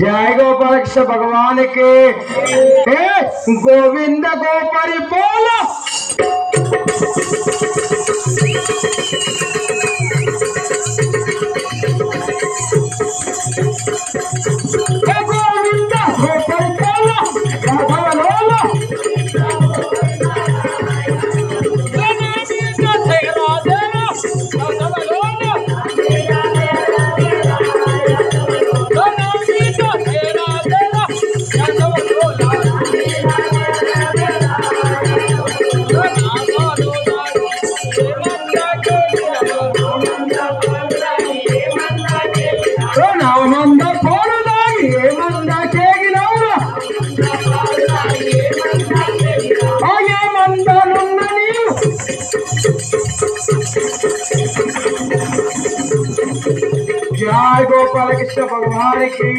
జయ గోపాలకృష్ణ భగవానికి ఏ గోవింద గోపరి పోల జయ గోపాలకృష్ణ భగవానికి.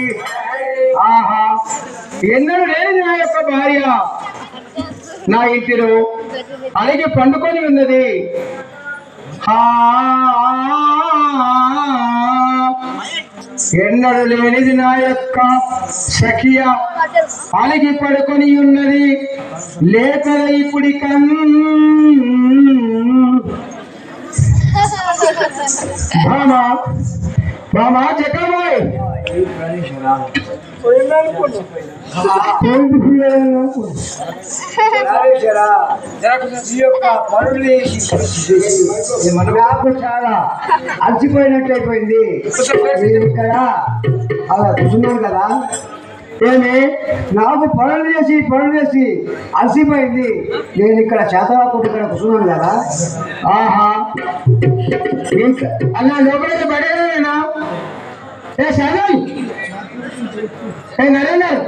ఆహా ఎన్నడూ లేని నా యొక్క భార్య నా ఇంటిలో అలాగే పండుకొని ఉన్నది. హా ఎన్నడు లేనిది నా యొక్క సఖియ అలిగి పడుకొని ఉన్నది. లేకల ఇప్పుడి కన్ బామా బామా చక్రబాయ్ నాకు చాలా అలసిపోయినట్లయిపోయింది నేను ఇక్కడ అలా కూర్చున్నాను కదా. ఏమి? నాకు పనులు చేసి పనులు చేసి అలసిపోయింది. నేను ఇక్కడ చేతవాకుండా ఇక్కడ కూర్చున్నాను కదా? ఆహా. ఇంకా అలా లోపలికి బయటనా ఏ శాలం ఏ నరేందర్?